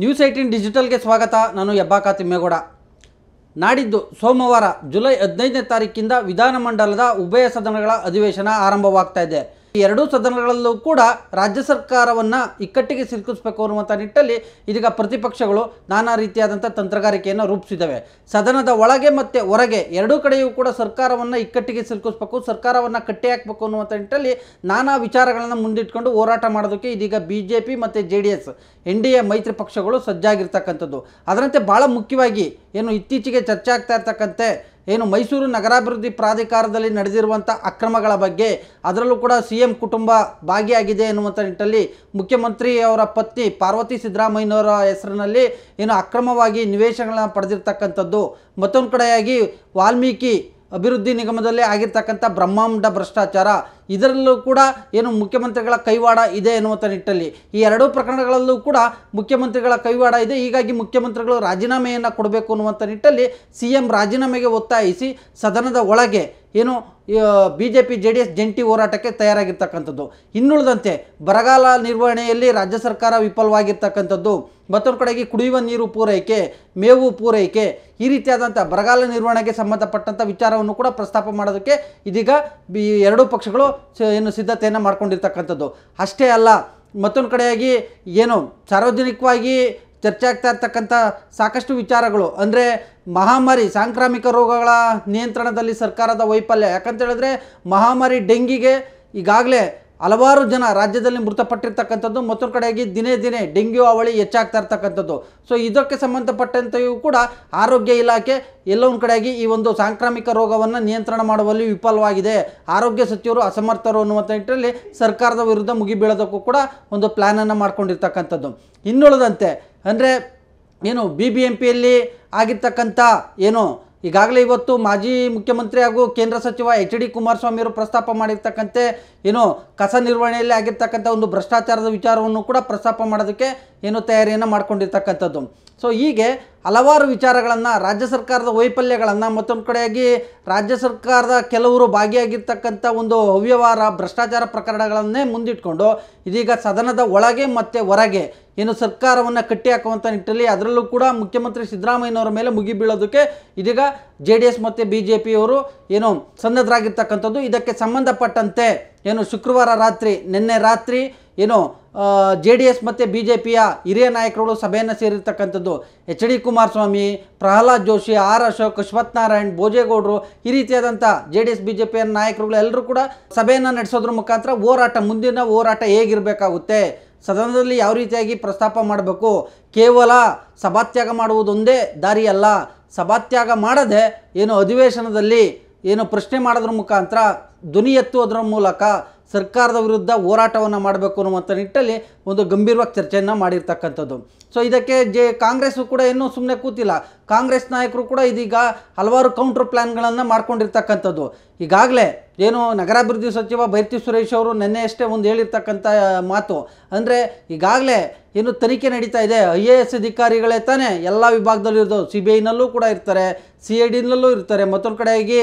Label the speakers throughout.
Speaker 1: News eighteen ಡಿಜಿಟಲ್ಗೆ ಸ್ವಾಗತ. ನಾನು ಹೆಬ್ಬಾಕ ತಿಮ್ಮೇಗೌಡ. ನಾಡಿದ್ದು ಸೋಮವಾರ ಜುಲೈ ಹದಿನೈದನೇ ತಾರೀಕಿಂದ ವಿಧಾನಮಂಡಲದ ಉಭಯ ಸದನಗಳ ಅಧಿವೇಶನ ಆರಂಭವಾಗ್ತಾ ಇದೆ. ಈ ಎರಡೂ ಸದನಗಳಲ್ಲೂ ಕೂಡ ರಾಜ್ಯ ಸರ್ಕಾರವನ್ನು ಇಕ್ಕಟ್ಟಿಗೆ ಸಿಲುಕಿಸಬೇಕು ಅನ್ನುವಂಥ ನಿಟ್ಟಲ್ಲಿ ಇದೀಗ ಪ್ರತಿಪಕ್ಷಗಳು ನಾನಾ ರೀತಿಯಾದಂಥ ತಂತ್ರಗಾರಿಕೆಯನ್ನು ರೂಪಿಸಿದ್ದಾವೆ ಸದನದ ಒಳಗೆ ಮತ್ತು ಹೊರಗೆ ಎರಡೂ ಕಡೆಯೂ ಕೂಡ ಸರ್ಕಾರವನ್ನು ಇಕ್ಕಟ್ಟಿಗೆ ಸಿಲುಕಿಸಬೇಕು, ಸರ್ಕಾರವನ್ನು ಕಟ್ಟಿ ಹಾಕಬೇಕು ಅನ್ನುವಂಥ ನಿಟ್ಟಲ್ಲಿ ನಾನಾ ವಿಚಾರಗಳನ್ನು ಮುಂದಿಟ್ಕೊಂಡು ಹೋರಾಟ ಮಾಡೋದಕ್ಕೆ ಇದೀಗ ಬಿ ಜೆ ಪಿ ಮತ್ತು J D S, N D A, ಮೈತ್ರಿ ಪಕ್ಷಗಳು ಸಜ್ಜಾಗಿರ್ತಕ್ಕಂಥದ್ದು. ಅದರಂತೆ ಭಾಳ ಮುಖ್ಯವಾಗಿ ಏನು ಇತ್ತೀಚೆಗೆ ಚರ್ಚೆ ಆಗ್ತಾ ಇರ್ತಕ್ಕಂತೆ ಏನು ಮೈಸೂರು ನಗರಾಭಿವೃದ್ಧಿ ಪ್ರಾಧಿಕಾರದಲ್ಲಿ ನಡೆದಿರುವಂಥ ಅಕ್ರಮಗಳ ಬಗ್ಗೆ ಅದರಲ್ಲೂ ಕೂಡ ಸಿ ಎಂ ಕುಟುಂಬ ಭಾಗಿಯಾಗಿದೆ ಎನ್ನುವಂಥ ನಿಟ್ಟಲ್ಲಿ ಮುಖ್ಯಮಂತ್ರಿ ಅವರ ಪತ್ನಿ ಪಾರ್ವತಿ ಸಿದ್ದರಾಮಯ್ಯನವರ ಹೆಸರಿನಲ್ಲಿ ಏನು ಅಕ್ರಮವಾಗಿ ನಿವೇಶನಗಳನ್ನ ಪಡೆದಿರ್ತಕ್ಕಂಥದ್ದು. ಮತ್ತೊಂದು ಕಡೆಯಾಗಿ ವಾಲ್ಮೀಕಿ ಅಭಿವೃದ್ಧಿ ನಿಗಮದಲ್ಲೇ ಆಗಿರ್ತಕ್ಕಂಥ ಬ್ರಹ್ಮಾಂಡ ಭ್ರಷ್ಟಾಚಾರ, ಇದರಲ್ಲೂ ಕೂಡ ಏನು ಮುಖ್ಯಮಂತ್ರಿಗಳ ಕೈವಾಡ ಇದೆ ಎನ್ನುವಂಥ ನಿಟ್ಟಲ್ಲಿ. ಈ ಎರಡೂ ಪ್ರಕರಣಗಳಲ್ಲೂ ಕೂಡ ಮುಖ್ಯಮಂತ್ರಿಗಳ ಕೈವಾಡ ಇದೆ. ಹೀಗಾಗಿ ಮುಖ್ಯಮಂತ್ರಿಗಳು ರಾಜೀನಾಮೆಯನ್ನು ಕೊಡಬೇಕು ಅನ್ನುವಂಥ ನಿಟ್ಟಲ್ಲಿ ಸಿ ಎಂ ರಾಜೀನಾಮೆಗೆ ಒತ್ತಾಯಿಸಿ ಸದನದ ಒಳಗೆ ಏನು B J P J D S ಜಂಟಿ ಹೋರಾಟಕ್ಕೆ ತಯಾರಾಗಿರ್ತಕ್ಕಂಥದ್ದು. ಇನ್ನುಳಿದಂತೆ ಬರಗಾಲ ನಿರ್ವಹಣೆಯಲ್ಲಿ ರಾಜ್ಯ ಸರ್ಕಾರ ವಿಫಲವಾಗಿರ್ತಕ್ಕಂಥದ್ದು. ಮತ್ತೊಂದು ಕಡೆಗೆ ಕುಡಿಯುವ ನೀರು ಪೂರೈಕೆ, ಮೇವು ಪೂರೈಕೆ, ಈ ರೀತಿಯಾದಂಥ ಬರಗಾಲ ನಿರ್ವಹಣೆಗೆ ಸಂಬಂಧಪಟ್ಟಂಥ ವಿಚಾರವನ್ನು ಕೂಡ ಪ್ರಸ್ತಾಪ ಮಾಡೋದಕ್ಕೆ ಇದೀಗ ಈ ಎರಡೂ ಪಕ್ಷಗಳು ಏನು ಸಿದ್ಧತೆಯನ್ನು ಮಾಡ್ಕೊಂಡಿರ್ತಕ್ಕಂಥದ್ದು. ಅಷ್ಟೇ ಅಲ್ಲ, ಮತ್ತೊಂದು ಕಡೆಯಾಗಿ ಏನು ಸಾರ್ವಜನಿಕವಾಗಿ ಚರ್ಚೆ ಆಗ್ತಾ ಇರ್ತಕ್ಕಂಥ ಸಾಕಷ್ಟು ವಿಚಾರಗಳು. ಅಂದರೆ ಮಹಾಮಾರಿ, ಸಾಂಕ್ರಾಮಿಕ ರೋಗಗಳ ನಿಯಂತ್ರಣದಲ್ಲಿ ಸರ್ಕಾರದ ವೈಫಲ್ಯ. ಯಾಕಂತ ಹೇಳಿದ್ರೆ ಮಹಾಮಾರಿ ಡೆಂಗಿಗೆ ಈಗಾಗಲೇ ಹಲವಾರು ಜನ ರಾಜ್ಯದಲ್ಲಿ ಮೃತಪಟ್ಟಿರ್ತಕ್ಕಂಥದ್ದು, ಮತ್ತೊಂದು ಕಡೆಯಾಗಿ ದಿನೇ ದಿನೇ ಡೆಂಗ್ಯೂ, ಅವಳಿ ಹೆಚ್ಚಾಗ್ತಾ ಇರ್ತಕ್ಕಂಥದ್ದು. ಸೊ ಇದಕ್ಕೆ ಸಂಬಂಧಪಟ್ಟಂತೆಯೂ ಕೂಡ ಆರೋಗ್ಯ ಇಲಾಖೆ ಎಲ್ಲೊಂದು ಕಡೆಯಾಗಿ ಈ ಒಂದು ಸಾಂಕ್ರಾಮಿಕ ರೋಗವನ್ನು ನಿಯಂತ್ರಣ ಮಾಡುವಲ್ಲಿ ವಿಫಲವಾಗಿದೆ. ಆರೋಗ್ಯ ಸಚಿವರು ಅಸಮರ್ಥರು ಅನ್ನುವಂಥ ನಿಟ್ಟಿನಲ್ಲಿ ಸರ್ಕಾರದ ವಿರುದ್ಧ ಮುಗಿಬೀಳೋದಕ್ಕೂ ಕೂಡ ಒಂದು ಪ್ಲ್ಯಾನನ್ನು ಮಾಡ್ಕೊಂಡಿರ್ತಕ್ಕಂಥದ್ದು. ಇನ್ನುಳಿದಂತೆ, ಅಂದರೆ ಏನು ಬಿ ಬಿ ಎಂ ಆಗಿರ್ತಕ್ಕಂಥ ಏನು ಈಗಾಗಲೇ ಇವತ್ತು ಮಾಜಿ ಮುಖ್ಯಮಂತ್ರಿ ಹಾಗೂ ಕೇಂದ್ರ ಸಚಿವ ಎಚ್ ಡಿ ಕುಮಾರಸ್ವಾಮಿ ಅವರು ಪ್ರಸ್ತಾಪ ಮಾಡಿರ್ತಕ್ಕಂತೆ ಏನು ಕಸ ನಿರ್ವಹಣೆಯಲ್ಲಿ ಆಗಿರ್ತಕ್ಕಂಥ ಒಂದು ಭ್ರಷ್ಟಾಚಾರದ ವಿಚಾರವನ್ನು ಕೂಡ ಪ್ರಸ್ತಾಪ ಮಾಡೋದಕ್ಕೆ ಏನು ತಯಾರಿಯನ್ನು ಮಾಡ್ಕೊಂಡಿರ್ತಕ್ಕಂಥದ್ದು. ಸೊ ಹೀಗೆ ಹಲವಾರು ವಿಚಾರಗಳನ್ನು ರಾಜ್ಯ ಸರ್ಕಾರದ ವೈಫಲ್ಯಗಳನ್ನು ಮತ್ತೊಂದು ಕಡೆಯಾಗಿ ರಾಜ್ಯ ಸರ್ಕಾರದ ಕೆಲವರು ಭಾಗಿಯಾಗಿರ್ತಕ್ಕಂಥ ಒಂದು ಅವ್ಯವಹಾರ, ಭ್ರಷ್ಟಾಚಾರ ಪ್ರಕರಣಗಳನ್ನೇ ಮುಂದಿಟ್ಕೊಂಡು ಇದೀಗ ಸದನದ ಒಳಗೆ ಮತ್ತು ಹೊರಗೆ ಏನು ಸರ್ಕಾರವನ್ನು ಕಟ್ಟಿ ಹಾಕುವಂಥ ನಿಟ್ಟಲ್ಲಿ ಅದರಲ್ಲೂ ಕೂಡ ಮುಖ್ಯಮಂತ್ರಿ ಸಿದ್ದರಾಮಯ್ಯನವರ ಮೇಲೆ ಮುಗಿಬೀಳೋದಕ್ಕೆ ಇದೀಗ ಜೆ ಡಿ ಎಸ್ ಮತ್ತು ಬಿ ಜೆ ಪಿಯವರು ಏನು ಸನ್ನದ್ಧರಾಗಿರ್ತಕ್ಕಂಥದ್ದು ಇದಕ್ಕೆ ಸಂಬಂಧಪಟ್ಟಂತೆ ಏನು ಶುಕ್ರವಾರ ರಾತ್ರಿ, ನಿನ್ನೆ ರಾತ್ರಿ ಏನು ಜೆ ಡಿ ಎಸ್ ಮತ್ತು ಬಿ ಜೆ ಪಿಯ ಹಿರಿಯ ನಾಯಕರುಗಳು ಸಭೆಯನ್ನು ಸೇರಿರ್ತಕ್ಕಂಥದ್ದು. H D Kumaraswamy, Prahlad Joshi, R Ashok, Ashwath Narayan, ಭೋಜೇಗೌಡರು ಈ ರೀತಿಯಾದಂಥ J D S, B J ಪಿಯ ನಾಯಕರುಗಳು ಎಲ್ಲರೂ ಕೂಡ ಸಭೆಯನ್ನು ನಡೆಸೋದ್ರ ಮುಖಾಂತರ ಹೋರಾಟ, ಮುಂದಿನ ಹೋರಾಟ ಹೇಗಿರಬೇಕಾಗುತ್ತೆ? ಸದನದಲ್ಲಿ ಯಾವ ರೀತಿಯಾಗಿ ಪ್ರಸ್ತಾಪ ಮಾಡಬೇಕು? ಕೇವಲ ಸಭಾತ್ಯಾಗ ಮಾಡುವುದೊಂದೇ ದಾರಿ ಅಲ್ಲ. ಸಭಾತ್ಯಾಗ ಮಾಡದೆ ಏನು ಅಧಿವೇಶನದಲ್ಲಿ ಏನು ಪ್ರಶ್ನೆ ಮಾಡೋದ್ರ ಮುಖಾಂತರ ಧ್ವನಿ ಎತ್ತುವುದರ ಮೂಲಕ ಸರ್ಕಾರದ ವಿರುದ್ಧ ಹೋರಾಟವನ್ನು ಮಾಡಬೇಕು ಅನ್ನುವಂಥ ನಿಟ್ಟಲ್ಲಿ ಒಂದು ಗಂಭೀರವಾಗಿ ಚರ್ಚೆಯನ್ನು ಮಾಡಿರ್ತಕ್ಕಂಥದ್ದು. ಸೊ ಇದಕ್ಕೆ ಜೆ ಕಾಂಗ್ರೆಸ್ಸು ಕೂಡ ಇನ್ನೂ ಸುಮ್ಮನೆ ಕೂತಿಲ್ಲ. ಕಾಂಗ್ರೆಸ್ ನಾಯಕರು ಕೂಡ ಇದೀಗ ಹಲವಾರು ಕೌಂಟರ್ ಪ್ಲ್ಯಾನ್ಗಳನ್ನು ಮಾಡ್ಕೊಂಡಿರ್ತಕ್ಕಂಥದ್ದು. ಈಗಾಗಲೇ ಏನು ನಗರಾಭಿವೃದ್ಧಿ ಸಚಿವ ಬೈರ್ತಿ ಸುರೇಶ್ ಅವರು ನಿನ್ನೆಯಷ್ಟೇ ಒಂದು ಹೇಳಿರ್ತಕ್ಕಂಥ ಮಾತು. ಅಂದರೆ ಈಗಾಗಲೇ ಏನು ತನಿಖೆ ನಡೀತಾ ಇದೆ. ಐ ಎ ಎಸ್ ಅಧಿಕಾರಿಗಳೇ ತಾನೇ ಎಲ್ಲ ವಿಭಾಗದಲ್ಲೂ ಇರೋದು ಸಿ ಬಿ ಐನಲ್ಲೂ ಕೂಡ ಇರ್ತಾರೆ. ಸಿ ಐ ಡಿನಲ್ಲೂ ಇರ್ತಾರೆ. ಮತ್ತೊಂದು ಕಡೆಯಾಗಿ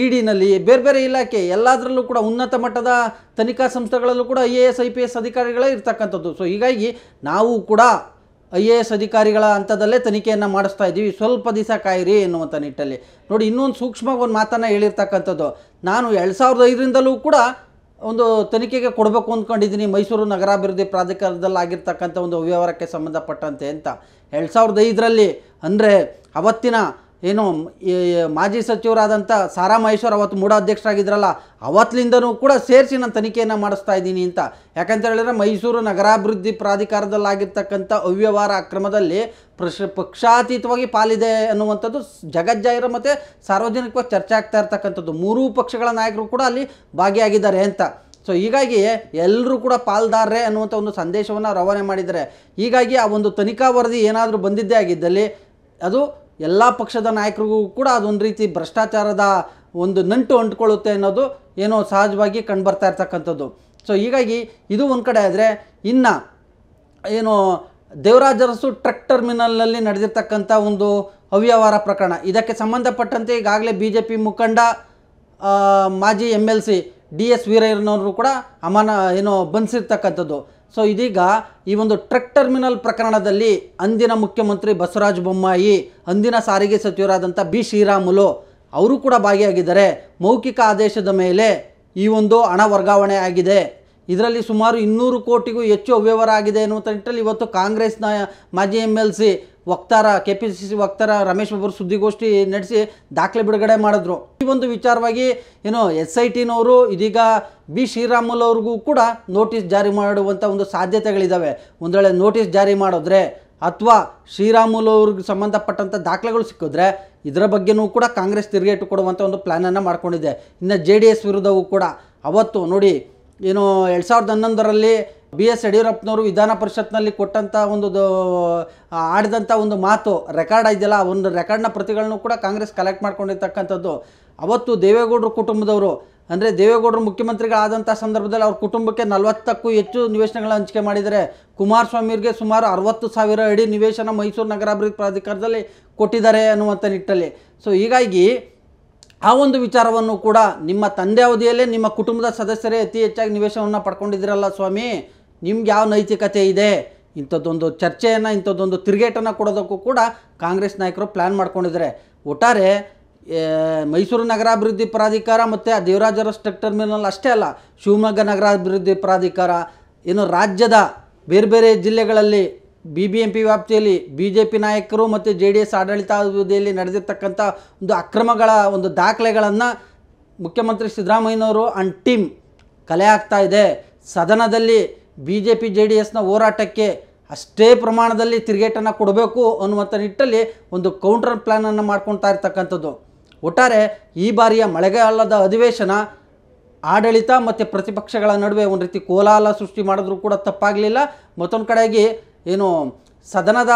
Speaker 1: ಇ ಡಿನಲ್ಲಿ ಬೇರೆ ಬೇರೆ ಇಲಾಖೆ ಎಲ್ಲದರಲ್ಲೂ ಕೂಡ ಉನ್ನತ ಮಟ್ಟದ ತನಿಖಾ ಸಂಸ್ಥೆಗಳಲ್ಲೂ ಕೂಡ I A S, I P S ಅಧಿಕಾರಿಗಳೇ ಇರ್ತಕ್ಕಂಥದ್ದು. ಸೊ ಹೀಗಾಗಿ ನಾವು ಕೂಡ ಐ ಎ ಎಸ್ ಅಧಿಕಾರಿಗಳ ಹಂತದಲ್ಲೇ ತನಿಖೆಯನ್ನು ಮಾಡಿಸ್ತಾ ಇದ್ದೀವಿ. ಸ್ವಲ್ಪ ದಿವಸ ಕಾಯಿರಿ ಎನ್ನುವಂಥ ನಿಟ್ಟಲ್ಲಿ. ನೋಡಿ, ಇನ್ನೊಂದು ಸೂಕ್ಷ್ಮವಾಗಿ ಒಂದು ಮಾತನ್ನು ಹೇಳಿರ್ತಕ್ಕಂಥದ್ದು. ನಾನು ಎರಡು ಸಾವಿರದ ಐದರಿಂದಲೂ ಕೂಡ ಒಂದು ತನಿಖೆಗೆ ಕೊಡಬೇಕು ಅಂದ್ಕೊಂಡಿದ್ದೀನಿ ಮೈಸೂರು ನಗರಾಭಿವೃದ್ಧಿ ಪ್ರಾಧಿಕಾರದಲ್ಲಿ ಆಗಿರ್ತಕ್ಕಂಥ ಒಂದು ವ್ಯವಹಾರಕ್ಕೆ ಸಂಬಂಧಪಟ್ಟಂತೆ ಅಂತ. ಎರಡು ಸಾವಿರದ ಐದರಲ್ಲಿ ಅಂದರೆ ಅವತ್ತಿನ ಏನು ಮಾಜಿ ಸಚಿವರಾದಂಥ ಸಾರಾ ಮಹೇಶ್ವರ್ ಅವತ್ತು ಮೂಡ ಅಧ್ಯಕ್ಷರಾಗಿದ್ರಲ್ಲ ಅವತ್ತಿನಿಂದನೂ ಕೂಡ ಸೇರಿಸಿ ನಾನು ತನಿಖೆಯನ್ನು ಮಾಡಿಸ್ತಾ ಇದ್ದೀನಿ ಅಂತ. ಯಾಕಂತ ಹೇಳಿದ್ರೆ ಮೈಸೂರು ನಗರಾಭಿವೃದ್ಧಿ ಪ್ರಾಧಿಕಾರದಲ್ಲಾಗಿರ್ತಕ್ಕಂಥ ಅವ್ಯವಹಾರ ಅಕ್ರಮದಲ್ಲಿ ಪ್ರಶ್, ಪಕ್ಷಾತೀತವಾಗಿ ಪಾಲಿದೆ ಅನ್ನುವಂಥದ್ದು ಜಗಜ್ಜಾಹಿರ ಮತ್ತು ಸಾರ್ವಜನಿಕವಾಗಿ ಚರ್ಚೆ ಆಗ್ತಾ ಇರ್ತಕ್ಕಂಥದ್ದು. ಮೂರೂ ಪಕ್ಷಗಳ ನಾಯಕರು ಕೂಡ ಅಲ್ಲಿ ಭಾಗಿಯಾಗಿದ್ದಾರೆ ಅಂತ. ಸೊ, ಹೀಗಾಗಿ ಎಲ್ಲರೂ ಕೂಡ ಪಾಲ್ದಾರರೇ ಅನ್ನುವಂಥ ಒಂದು ಸಂದೇಶವನ್ನು ರವಾನೆ ಮಾಡಿದ್ದಾರೆ. ಹೀಗಾಗಿ ಆ ಒಂದು ತನಿಖಾ ವರದಿ ಏನಾದರೂ ಬಂದಿದ್ದೇ ಆಗಿದ್ದಲ್ಲಿ ಅದು ಎಲ್ಲ ಪಕ್ಷದ ನಾಯಕರಿಗೂ ಕೂಡ ಅದೊಂದು ರೀತಿ ಭ್ರಷ್ಟಾಚಾರದ ಒಂದು ನಂಟು ಅಂಟ್ಕೊಳ್ಳುತ್ತೆ ಅನ್ನೋದು ಏನೋ ಸಹಜವಾಗಿ ಕಂಡುಬರ್ತಾ ಇರ್ತಕ್ಕಂಥದ್ದು. ಸೊ ಹೀಗಾಗಿ ಇದು ಒಂದು ಕಡೆ ಆದರೆ ಇನ್ನು ಏನು ದೇವರಾಜರಸು ಟ್ರಕ್ ಟರ್ಮಿನಲ್ನಲ್ಲಿ ನಡೆದಿರ್ತಕ್ಕಂಥ ಒಂದು ಅವ್ಯವಹಾರ ಪ್ರಕರಣ. ಇದಕ್ಕೆ ಸಂಬಂಧಪಟ್ಟಂತೆ ಈಗಾಗಲೇ ಬಿ ಜೆ ಪಿ ಮುಖಂಡ ಮಾಜಿ M L C D S ವೀರಯ್ಯನವರು ಕೂಡ ಅಮಾನ ಏನು ಬಂಧಿಸಿರ್ತಕ್ಕಂಥದ್ದು. ಸೊ ಇದೀಗ ಈ ಒಂದು ಟ್ರಕ್ ಟರ್ಮಿನಲ್ ಪ್ರಕರಣದಲ್ಲಿ ಅಂದಿನ ಮುಖ್ಯಮಂತ್ರಿ ಬಸವರಾಜ ಬೊಮ್ಮಾಯಿ, ಅಂದಿನ ಸಾರಿಗೆ ಸಚಿವರಾದಂಥ ಬಿ. ಶ್ರೀರಾಮುಲು ಅವರು ಕೂಡ ಭಾಗಿಯಾಗಿದ್ದಾರೆ. ಮೌಖಿಕ ಆದೇಶದ ಮೇಲೆ ಈ ಒಂದು ಹಣ ವರ್ಗಾವಣೆ ಆಗಿದೆ. ಇದರಲ್ಲಿ ಸುಮಾರು ಇನ್ನೂರು ಕೋಟಿಗೂ ಹೆಚ್ಚು ಅವ್ಯವಹಾರ ಆಗಿದೆ ಎನ್ನುವಂಥ ನಿಟ್ಟಲ್ಲಿ ಇವತ್ತು ಕಾಂಗ್ರೆಸ್ನ ಮಾಜಿ ಎಂ ಎಲ್ ಸಿ ವಕ್ತಾರ ಕೆ ಪಿ ಸಿ ಸಿ ವಕ್ತಾರ ರಮೇಶ್ ಬಾಬು ಸುದ್ದಿಗೋಷ್ಠಿ ನಡೆಸಿ ದಾಖಲೆ ಬಿಡುಗಡೆ ಮಾಡಿದ್ರು. ಈ ಒಂದು ವಿಚಾರವಾಗಿ ಏನು ಎಸ್ ಐ ಟಿನವರು ಇದೀಗ ಬಿ ಶ್ರೀರಾಮುಲು ಅವ್ರಿಗೂ ಕೂಡ ನೋಟಿಸ್ ಜಾರಿ ಮಾಡುವಂಥ ಒಂದು ಸಾಧ್ಯತೆಗಳಿದ್ದಾವೆ ಒಂದು ವೇಳೆ ನೋಟಿಸ್ ಜಾರಿ ಮಾಡಿದ್ರೆ ಅಥವಾ ಶ್ರೀರಾಮುಲು ಅವ್ರಿಗೆ ಸಂಬಂಧಪಟ್ಟಂಥ ದಾಖಲೆಗಳು ಸಿಕ್ಕಿದ್ರೆ ಇದರ ಬಗ್ಗೆನೂ ಕೂಡ ಕಾಂಗ್ರೆಸ್ ತಿರುಗೇಟು ಕೊಡುವಂಥ ಒಂದು ಪ್ಲ್ಯಾನನ್ನು ಮಾಡ್ಕೊಂಡಿದೆ. ಇನ್ನು ಜೆ ಡಿ ವಿರುದ್ಧವೂ ಕೂಡ ಅವತ್ತು ನೋಡಿ ಏನು ಎರಡು ಸಾವಿರದ ಹನ್ನೊಂದರಲ್ಲಿ ಬಿ ಎಸ್ ಯಡಿಯೂರಪ್ಪನವರು ವಿಧಾನ ಪರಿಷತ್ನಲ್ಲಿ ಕೊಟ್ಟಂಥ ಒಂದು ಆಡಿದಂಥ ಒಂದು ಮಾತು ರೆಕಾರ್ಡ್ ಇದೆಯಲ್ಲ ಒಂದು ರೆಕಾರ್ಡ್ನ ಪ್ರತಿಗಳನ್ನು ಕೂಡ ಕಾಂಗ್ರೆಸ್ ಕಲೆಕ್ಟ್ ಮಾಡ್ಕೊಂಡಿರ್ತಕ್ಕಂಥದ್ದು. ಅವತ್ತು ದೇವೇಗೌಡರು ಕುಟುಂಬದವರು, ಅಂದರೆ ದೇವೇಗೌಡರು ಮುಖ್ಯಮಂತ್ರಿಗಳಾದಂಥ ಸಂದರ್ಭದಲ್ಲಿ ಅವ್ರ ಕುಟುಂಬಕ್ಕೆ ನಲವತ್ತಕ್ಕೂ ಹೆಚ್ಚು ನಿವೇಶನಗಳ ಹಂಚಿಕೆ ಮಾಡಿದ್ದಾರೆ ಕುಮಾರಸ್ವಾಮಿಯವರಿಗೆ ಸುಮಾರು ಅರವತ್ತು ಸಾವಿರ ಅಡಿ ನಿವೇಶನ ಮೈಸೂರು ನಗರಾಭಿವೃದ್ಧಿ ಪ್ರಾಧಿಕಾರದಲ್ಲಿ ಕೊಟ್ಟಿದ್ದಾರೆ ಅನ್ನುವಂಥ ನಿಟ್ಟಲ್ಲಿ. ಸೊ ಹೀಗಾಗಿ ಆ ಒಂದು ವಿಚಾರವನ್ನು ಕೂಡ ನಿಮ್ಮ ತಂದೆ ಅವಧಿಯಲ್ಲೇ ನಿಮ್ಮ ಕುಟುಂಬದ ಸದಸ್ಯರೇ ಅತಿ ಹೆಚ್ಚಾಗಿ ನಿವೇಶವನ್ನು ಪಡ್ಕೊಂಡಿದ್ದೀರಲ್ಲ ಸ್ವಾಮಿ? ನಿಮ್ಗೆ ಯಾವ ನೈತಿಕತೆ ಇದೆ? ಇಂಥದ್ದೊಂದು ಚರ್ಚೆಯನ್ನು, ಇಂಥದ್ದೊಂದು ತಿರುಗೇಟನ್ನು ಕೊಡೋದಕ್ಕೂ ಕೂಡ ಕಾಂಗ್ರೆಸ್ ನಾಯಕರು ಪ್ಲ್ಯಾನ್ ಮಾಡ್ಕೊಂಡಿದ್ದಾರೆ. ಒಟ್ಟಾರೆ ಮೈಸೂರು ನಗರಾಭಿವೃದ್ಧಿ ಪ್ರಾಧಿಕಾರ ಮತ್ತು ದೇವರಾಜ ಅರಸ್ ಟ್ರಕ್ ಟರ್ಮಿನಲ್ ಅಷ್ಟೇ ಅಲ್ಲ, ಶಿವಮೊಗ್ಗ ನಗರಾಭಿವೃದ್ಧಿ ಪ್ರಾಧಿಕಾರ, ಏನು ರಾಜ್ಯದ ಬೇರೆ ಬೇರೆ ಜಿಲ್ಲೆಗಳಲ್ಲಿ ಬಿ ಬಿ ವ್ಯಾಪ್ತಿಯಲ್ಲಿ ಬಿ ಜೆ ಪಿ ನಾಯಕರು ಮತ್ತು ಜೆ ಡಿ ಎಸ್ ಆಡಳಿತಾವಧಿಯಲ್ಲಿ ನಡೆದಿರ್ತಕ್ಕಂಥ ಒಂದು ಅಕ್ರಮಗಳ ಒಂದು ದಾಖಲೆಗಳನ್ನು ಮುಖ್ಯಮಂತ್ರಿ ಸಿದ್ದರಾಮಯ್ಯನವರು ಅನ್ ಟೀಮ್ ಕಲೆ ಆಗ್ತಾ ಇದೆ. ಸದನದಲ್ಲಿ B J P J D ಎಸ್ನ ಹೋರಾಟಕ್ಕೆ ಅಷ್ಟೇ ಪ್ರಮಾಣದಲ್ಲಿ ತಿರುಗೇಟನ್ನು ಕೊಡಬೇಕು ಅನ್ನುವಂಥ ನಿಟ್ಟಲ್ಲಿ ಒಂದು ಕೌಂಟರ್ ಪ್ಲ್ಯಾನನ್ನು ಮಾಡ್ಕೊಳ್ತಾ ಇರ್ತಕ್ಕಂಥದ್ದು. ಒಟ್ಟಾರೆ ಈ ಬಾರಿಯ ಮಳೆಗಾಲದ ಅಧಿವೇಶನ ಆಡಳಿತ ಮತ್ತು ಪ್ರತಿಪಕ್ಷಗಳ ನಡುವೆ ಒಂದು ರೀತಿ ಕೋಲಾಹಲ ಸೃಷ್ಟಿ ಮಾಡಿದ್ರೂ ಕೂಡ ತಪ್ಪಾಗಲಿಲ್ಲ. ಮತ್ತೊಂದು ಕಡೆಗೆ ಏನು ಸದನದ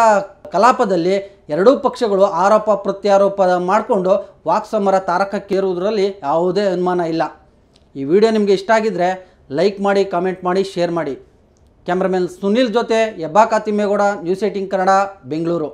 Speaker 1: ಕಲಾಪದಲ್ಲಿ ಎರಡೂ ಪಕ್ಷಗಳು ಆರೋಪ ಪ್ರತ್ಯಾರೋಪ ಮಾಡಿಕೊಂಡು ವಾಕ್ಸಮರ ತಾರಕಕ್ಕೇರುವುದರಲ್ಲಿ ಯಾವುದೇ ಅನುಮಾನ ಇಲ್ಲ. ಈ ವಿಡಿಯೋ ನಿಮಗೆ ಇಷ್ಟ ಆಗಿದ್ದರೆ ಲೈಕ್ ಮಾಡಿ, ಕಾಮೆಂಟ್ ಮಾಡಿ, ಶೇರ್ ಮಾಡಿ. ಕ್ಯಾಮ್ರಾಮನ್ ಸುನಿಲ್ ಜೊತೆ ತಿಮ್ಮೇಗೌಡ ನ್ಯೂಸ್ ಏಟಿಂಗ್ ಕನ್ನಡ, ಬೆಂಗಳೂರು.